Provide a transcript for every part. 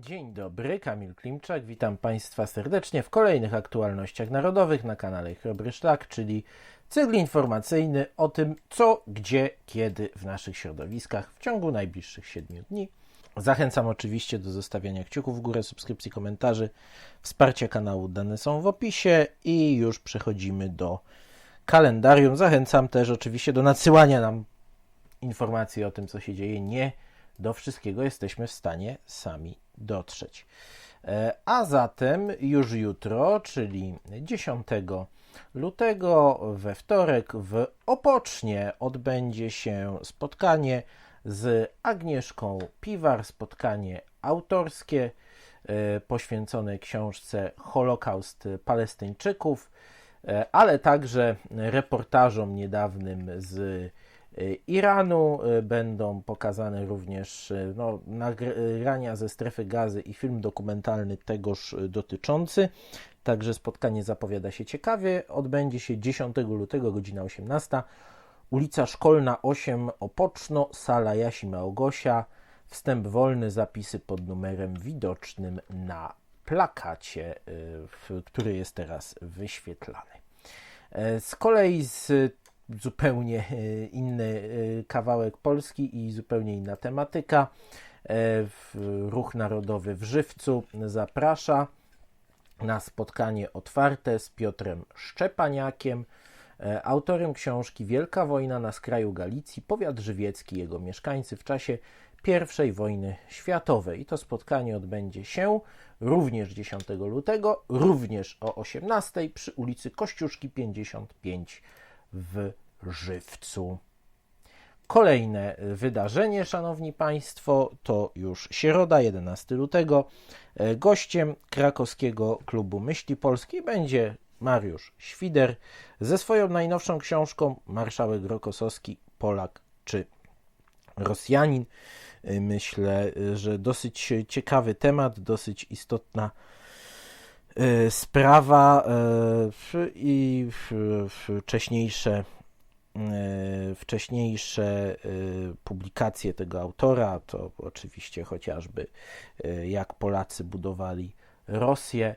Dzień dobry, Kamil Klimczak. Witam Państwa serdecznie w kolejnych aktualnościach narodowych na kanale Chrobry Szlak, czyli cykl informacyjny o tym, co, gdzie, kiedy w naszych środowiskach w ciągu najbliższych 7 dni. Zachęcam oczywiście do zostawiania kciuków w górę, subskrypcji, komentarzy. Wsparcie kanału dane są w opisie i już przechodzimy do kalendarium. Zachęcam też oczywiście do nadsyłania nam informacji o tym, co się dzieje. Nie do wszystkiego jesteśmy w stanie sami dotrzeć. E, A zatem już jutro, czyli 10 lutego, we wtorek w Opocznie odbędzie się spotkanie z Agnieszką Piwar, spotkanie autorskie e, poświęcone książce Holokaust Palestyńczyków, e, ale także reportażom niedawnym z Iranu. Będą pokazane również no, nagrania ze strefy gazy i film dokumentalny tegoż dotyczący. Także spotkanie zapowiada się ciekawie. Odbędzie się 10 lutego, godzina 18. Ulica Szkolna 8, Opoczno, sala Jasi Małgosia. Wstęp wolny, zapisy pod numerem widocznym na plakacie, który jest teraz wyświetlany. Z kolei z zupełnie inny kawałek Polski i zupełnie inna tematyka. Ruch Narodowy w Żywcu zaprasza na spotkanie otwarte z Piotrem Szczepaniakiem, autorem książki Wielka wojna na skraju Galicji, powiat żywiecki, jego mieszkańcy w czasie I wojny światowej. To spotkanie odbędzie się również 10 lutego, również o 18 przy ulicy Kościuszki 55 w Żywcu. Kolejne wydarzenie, szanowni państwo, to już środa, 11 lutego. Gościem krakowskiego klubu Myśli Polskiej będzie Mariusz Świder ze swoją najnowszą książką Marszałek Rokosowski, Polak czy Rosjanin. Myślę, że dosyć ciekawy temat, dosyć istotna sprawa i wcześniejsze wcześniejsze publikacje tego autora, to oczywiście chociażby jak Polacy budowali Rosję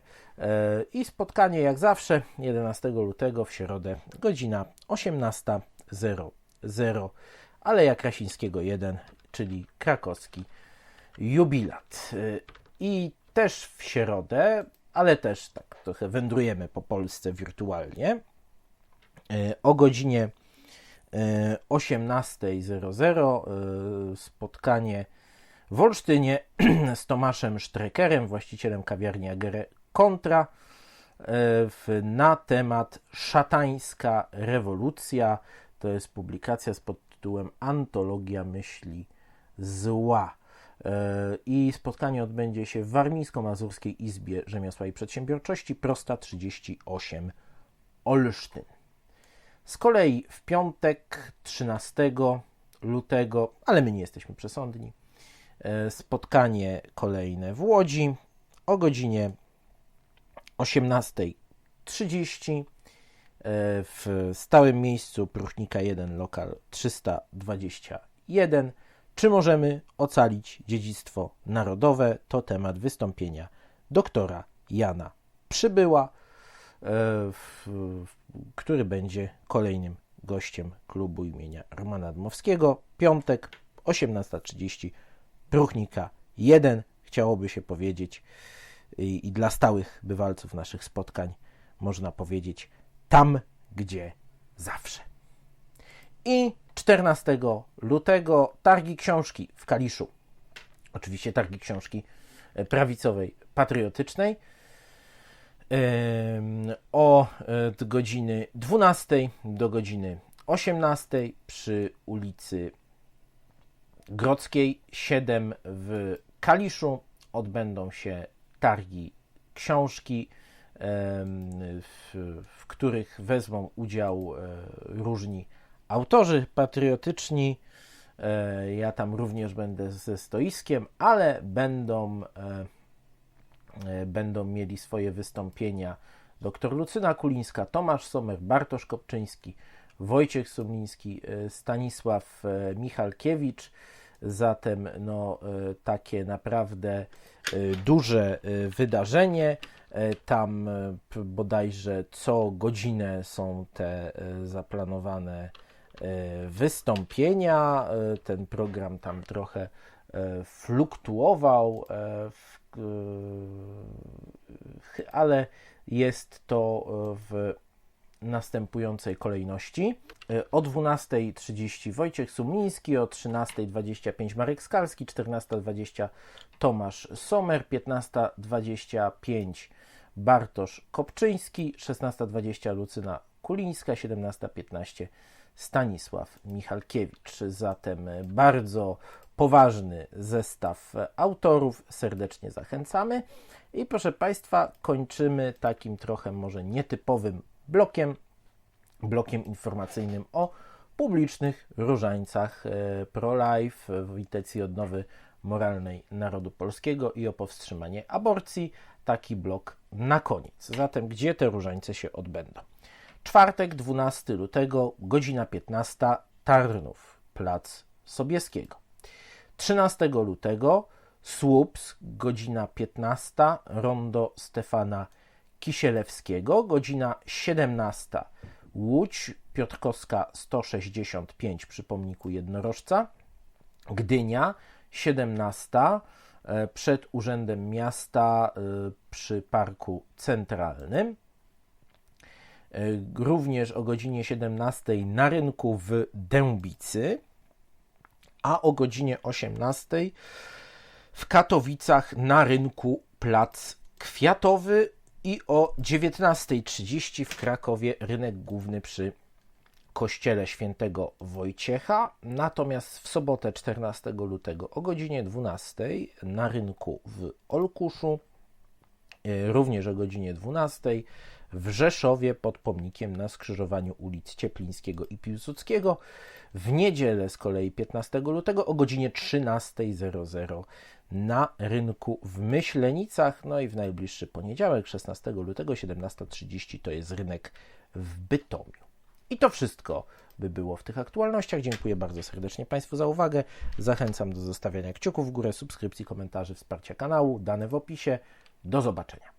i spotkanie jak zawsze 11 lutego w środę godzina 18.00 Aleja Krasińskiego 1, czyli krakowski jubilat. I też w środę, ale też tak trochę wędrujemy po Polsce wirtualnie o godzinie 18.00 spotkanie w Olsztynie z Tomaszem Sztrekerem, właścicielem kawiarni Agere Kontra na temat Szatańska rewolucja. To jest publikacja z pod tytułem Antologia myśli zła. I spotkanie odbędzie się w Warmińsko-Mazurskiej Izbie Rzemiosła i Przedsiębiorczości, prosta 38 Olsztyn. Z kolei w piątek 13 lutego, ale my nie jesteśmy przesądni, spotkanie kolejne w Łodzi o godzinie 18.30 w stałym miejscu Pruchnika 1, lokal 321. Czy możemy ocalić dziedzictwo narodowe? To temat wystąpienia doktora Jana Przybyła, który będzie kolejnym gościem klubu imienia Romana Dmowskiego. Piątek, 18.30, Pruchnika 1. Chciałoby się powiedzieć i, i dla stałych bywalców naszych spotkań można powiedzieć tam, gdzie zawsze. I 14 lutego targi książki w Kaliszu. Oczywiście targi książki prawicowej, patriotycznej. Od godziny 12 do godziny 18 przy ulicy Grodzkiej 7 w Kaliszu odbędą się targi książki w, w których wezmą udział różni autorzy patriotyczni. Ja tam również będę ze stoiskiem, ale będą, będą mieli swoje wystąpienia dr Lucyna Kulińska, Tomasz Somer, Bartosz Kopczyński, Wojciech Sumiński, Stanisław Michalkiewicz, Zatem no, e, takie naprawdę e, duże e, wydarzenie. E, Tam e, bodajże co godzinę są te e, zaplanowane e, wystąpienia. E, Ten program tam trochę e, fluktuował, e, e, ale jest to e, w następującej kolejności. E, O 12.30 Wojciech Sumiński, o 13.25 Marek Skalski, 14.20 Tomasz Somer, 15.25 Bartosz Kopczyński, 16.20 Lucyna Kulińska, 17.15 Stanisław Michalkiewicz. Zatem bardzo poważny zestaw autorów. Serdecznie zachęcamy. I proszę Państwa, kończymy takim trochę może nietypowym blokiem, blokiem informacyjnym o publicznych różańcach e, pro-life w intencji odnowy moralnej narodu polskiego i o powstrzymanie aborcji. Taki blok na koniec. Zatem gdzie te różańce się odbędą? Czwartek, 12 lutego, godzina 15, Tarnów, Plac Sobieskiego. 13 lutego, Słupsk, godzina 15, Rondo Stefana Kisielewskiego, godzina 17, Łódź, Piotrkowska 165 przy pomniku jednorożca, Gdynia 17 e, przed Urzędem Miasta e, przy Parku Centralnym. E, Również o godzinie 17 na rynku w Dębicy, a o godzinie 18 w Katowicach na rynku Plac Kwiatowy i o 19.30 w Krakowie rynek główny przy kościele świętego Wojciecha. Natomiast w sobotę 14 lutego o godzinie 12 na rynku w Olkuszu, e, również o godzinie 12 w Rzeszowie pod pomnikiem na skrzyżowaniu ulic Cieplińskiego i Piłsudskiego. W niedzielę z kolei 15 lutego o godzinie 13.00 na rynku w Myślenicach. No i w najbliższy poniedziałek 16 lutego 17.30 to jest rynek w Bytomiu. I to wszystko by było w tych aktualnościach. Dziękuję bardzo serdecznie Państwu za uwagę. Zachęcam do zostawiania kciuków w górę, subskrypcji, komentarzy, wsparcia kanału. Dane w opisie. Do zobaczenia.